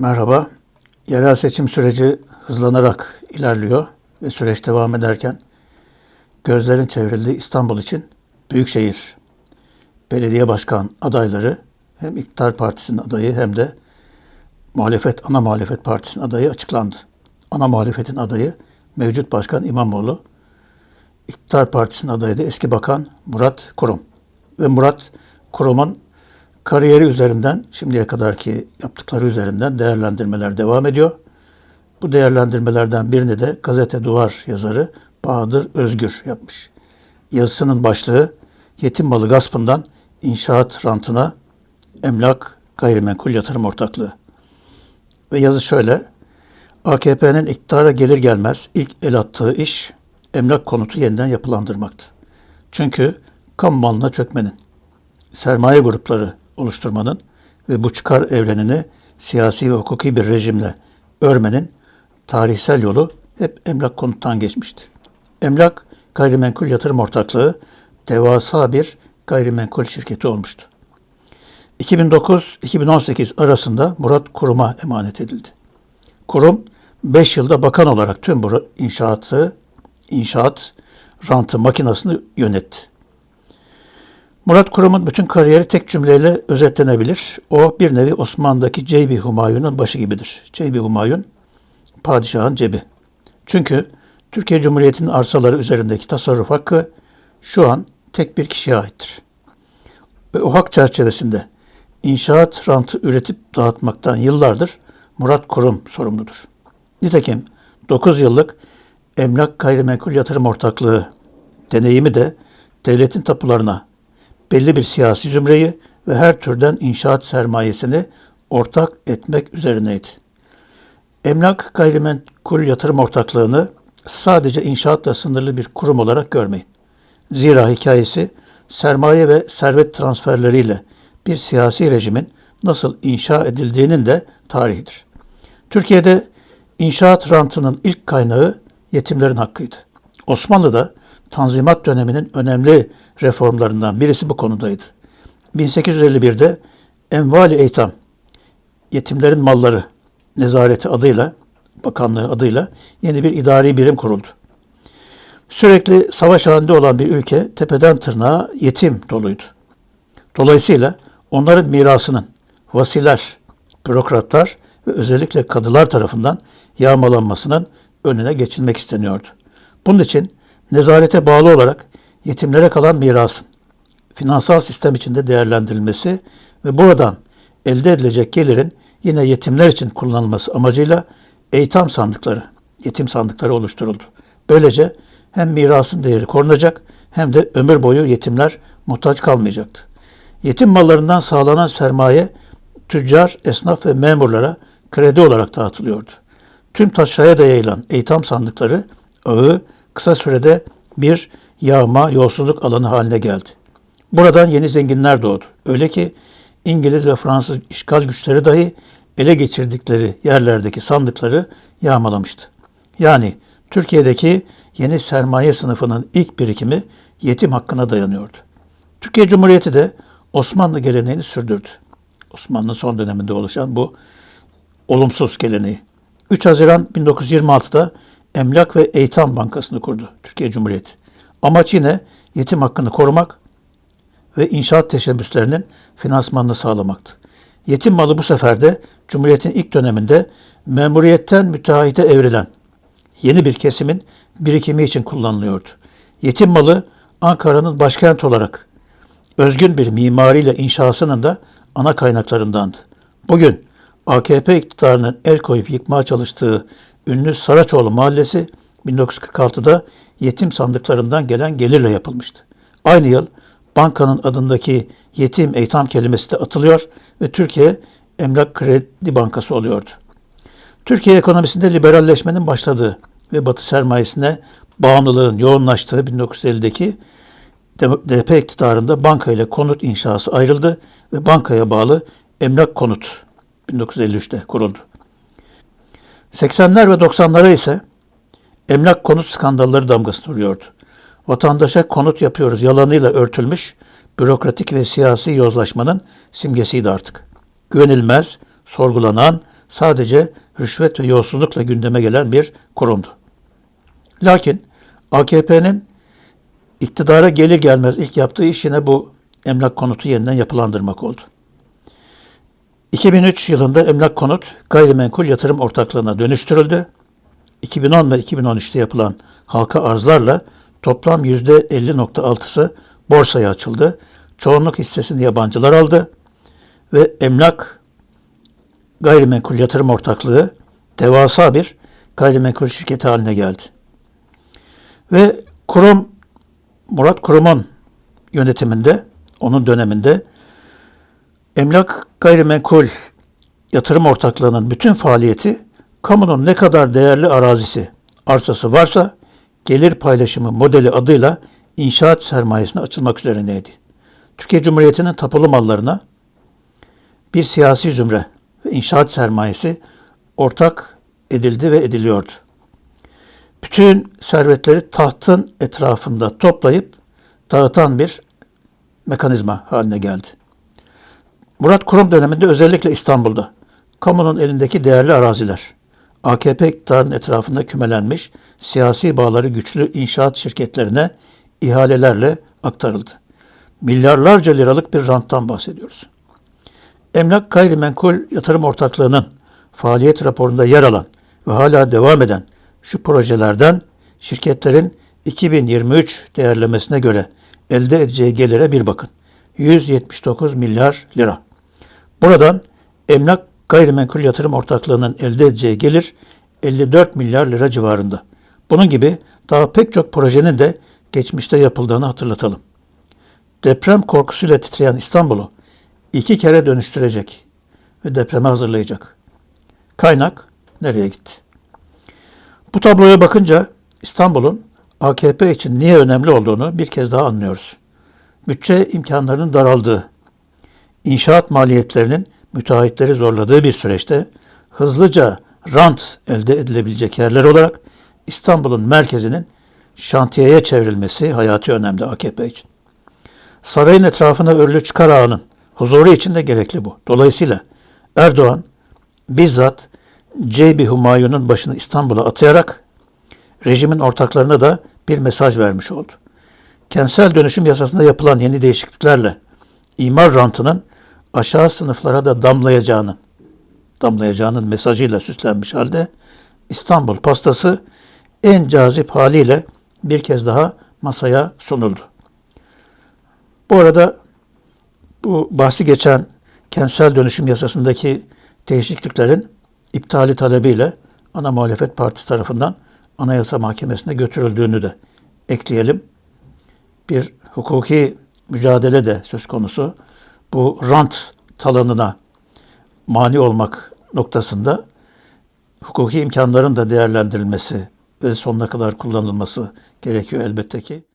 Merhaba. Yerel seçim süreci hızlanarak ilerliyor ve süreç devam ederken gözlerin çevrildiği İstanbul için Büyükşehir Belediye Başkan adayları hem İktidar Partisi'nin adayı hem de muhalefet, ana muhalefet partisinin adayı açıklandı. Ana muhalefetin adayı mevcut başkan İmamoğlu, İktidar Partisi'nin adayı da eski bakan Murat Kurum. Ve Murat Kurum'un kariyeri üzerinden şimdiye kadarki yaptıkları üzerinden değerlendirmeler devam ediyor. Bu değerlendirmelerden birini de gazete duvar yazarı Bahadır Özgür yapmış. Yazısının başlığı yetim malı gaspından inşaat rantına emlak gayrimenkul yatırım ortaklığı. Ve yazı şöyle. AKP'nin iktidara gelir gelmez ilk el attığı iş emlak konutu yeniden yapılandırmaktı. Çünkü kamu malına çökmenin, sermaye grupları oluşturmanın ve bu çıkar evrenini siyasi ve hukuki bir rejimle örmenin tarihsel yolu hep emlak konuttan geçmişti. Emlak gayrimenkul yatırım ortaklığı devasa bir gayrimenkul şirketi olmuştu. 2009-2018 arasında Murat Kurum'a emanet edildi. Kurum 5 yılda bakan olarak tüm bu inşaatı, inşaat rantı makinasını yönetti. Murat Kurum'un bütün kariyeri tek cümleyle özetlenebilir. O bir nevi Osmanlı'daki Ceybi Humayun'un başı gibidir. Ceybi Humayun, padişahın cebi. Çünkü Türkiye Cumhuriyeti'nin arsaları üzerindeki tasarruf hakkı şu an tek bir kişiye aittir. Ve o hak çerçevesinde inşaat rantı üretip dağıtmaktan yıllardır Murat Kurum sorumludur. Nitekim 9 yıllık emlak gayrimenkul yatırım ortaklığı deneyimi de devletin tapularına belli bir siyasi zümreyi ve her türden inşaat sermayesini ortak etmek üzerineydi. Emlak gayrimenkul yatırım ortaklığını sadece inşaatla sınırlı bir kurum olarak görmeyin. Zira hikayesi sermaye ve servet transferleriyle bir siyasi rejimin nasıl inşa edildiğinin de tarihidir. Türkiye'de inşaat rantının ilk kaynağı yetimlerin hakkıydı. Osmanlı'da Tanzimat döneminin önemli reformlarından birisi bu konudaydı. 1851'de Envali Eytam, yetimlerin malları nezareti adıyla, bakanlığı adıyla yeni bir idari birim kuruldu. Sürekli savaş halinde olan bir ülke tepeden tırnağa yetim doluydu. Dolayısıyla onların mirasının vasiler, bürokratlar ve özellikle kadılar tarafından yağmalanmasının önüne geçilmek isteniyordu. Bunun için nezarete bağlı olarak yetimlere kalan mirasın finansal sistem içinde değerlendirilmesi ve buradan elde edilecek gelirin yine yetimler için kullanılması amacıyla eğitim sandıkları, yetim sandıkları oluşturuldu. Böylece hem mirasın değeri korunacak hem de ömür boyu yetimler muhtaç kalmayacaktı. Yetim mallarından sağlanan sermaye tüccar, esnaf ve memurlara kredi olarak dağıtılıyordu. Tüm taşraya da yayılan eğitim sandıkları ağı kısa sürede bir yağma, yolsuzluk alanı haline geldi. Buradan yeni zenginler doğdu. Öyle ki İngiliz ve Fransız işgal güçleri dahi ele geçirdikleri yerlerdeki sandıkları yağmalamıştı. Yani Türkiye'deki yeni sermaye sınıfının ilk birikimi yetim hakkına dayanıyordu. Türkiye Cumhuriyeti de Osmanlı geleneğini sürdürdü. Osmanlı son döneminde oluşan bu olumsuz geleneği. 3 Haziran 1926'da Emlak ve Eğitim Bankası'nı kurdu Türkiye Cumhuriyeti. Amaç yine yetim hakkını korumak ve inşaat teşebbüslerinin finansmanını sağlamaktı. Yetim malı bu sefer de Cumhuriyet'in ilk döneminde memuriyetten müteahhite evrilen yeni bir kesimin birikimi için kullanılıyordu. Yetim malı Ankara'nın başkent olarak özgün bir mimariyle inşasının da ana kaynaklarındandı. Bugün AKP iktidarının el koyup yıkmaya çalıştığı ünlü Saraçoğlu Mahallesi 1946'da yetim sandıklarından gelen gelirle yapılmıştı. Aynı yıl bankanın adındaki yetim eğitim kelimesi de atılıyor ve Türkiye Emlak Kredi Bankası oluyordu. Türkiye ekonomisinde liberalleşmenin başladığı ve Batı sermayesine bağımlılığın yoğunlaştığı 1950'deki DP iktidarında banka ile konut inşası ayrıldı ve bankaya bağlı Emlak Konut 1953'te kuruldu. 80'ler ve 90'lara ise emlak konut skandalları damgasını vuruyordu. Vatandaşa konut yapıyoruz yalanıyla örtülmüş bürokratik ve siyasi yozlaşmanın simgesiydi artık. Güvenilmez, sorgulanan, sadece rüşvet ve yolsuzlukla gündeme gelen bir kurumdu. Lakin AKP'nin iktidara gelir gelmez ilk yaptığı iş yine bu emlak konutu yeniden yapılandırmak oldu. 2003 yılında emlak konut gayrimenkul yatırım ortaklığına dönüştürüldü. 2010 ve 2013'te yapılan halka arzlarla toplam %50.6'sı borsaya açıldı. Çoğunluk hissesini yabancılar aldı ve emlak gayrimenkul yatırım ortaklığı devasa bir gayrimenkul şirketi haline geldi. Ve kurum Murat Kurum'un yönetiminde, onun döneminde emlak gayrimenkul yatırım ortaklığının bütün faaliyeti kamunun ne kadar değerli arazisi, arsası varsa gelir paylaşımı modeli adıyla inşaat sermayesine açılmak üzerindeydi. Türkiye Cumhuriyeti'nin tapulu mallarına bir siyasi zümre ve inşaat sermayesi ortak edildi ve ediliyordu. Bütün servetleri tahtın etrafında toplayıp dağıtan bir mekanizma haline geldi. Murat Kurum döneminde özellikle İstanbul'da kamunun elindeki değerli araziler, AKP iktidarının etrafında kümelenmiş siyasi bağları güçlü inşaat şirketlerine ihalelerle aktarıldı. Milyarlarca liralık bir ranttan bahsediyoruz. Emlak Gayrimenkul Yatırım Ortaklığı'nın faaliyet raporunda yer alan ve hala devam eden şu projelerden şirketlerin 2023 değerlemesine göre elde edeceği gelire bir bakın. 179 milyar lira. Buradan emlak gayrimenkul yatırım ortaklığının elde edeceği gelir 54 milyar lira civarında. Bunun gibi daha pek çok projenin de geçmişte yapıldığını hatırlatalım. Deprem korkusuyla titreyen İstanbul'u iki kere dönüştürecek ve depreme hazırlayacak. Kaynak nereye gitti? Bu tabloya bakınca İstanbul'un AKP için niye önemli olduğunu bir kez daha anlıyoruz. Bütçe imkanlarının daraldığı, inşaat maliyetlerinin müteahhitleri zorladığı bir süreçte hızlıca rant elde edilebilecek yerler olarak İstanbul'un merkezinin şantiyeye çevrilmesi hayati önemli AKP için. Sarayın etrafına örülü çıkar ağının huzuru için de gerekli bu. Dolayısıyla Erdoğan bizzat Ceybi Humayun'un başını İstanbul'a atayarak rejimin ortaklarına da bir mesaj vermiş oldu. Kentsel dönüşüm yasasında yapılan yeni değişikliklerle imar rantının aşağı sınıflara da damlayacağının damlayacağının mesajıyla süslenmiş halde İstanbul pastası en cazip haliyle bir kez daha masaya sunuldu. Bu arada bu bahsi geçen kentsel dönüşüm yasasındaki değişikliklerin iptali talebiyle ana muhalefet partisi tarafından Anayasa Mahkemesi'ne götürüldüğünü de ekleyelim. Bir hukuki mücadele de söz konusu. Bu rant talanına mani olmak noktasında hukuki imkanların da değerlendirilmesi ve sonuna kadar kullanılması gerekiyor elbette ki.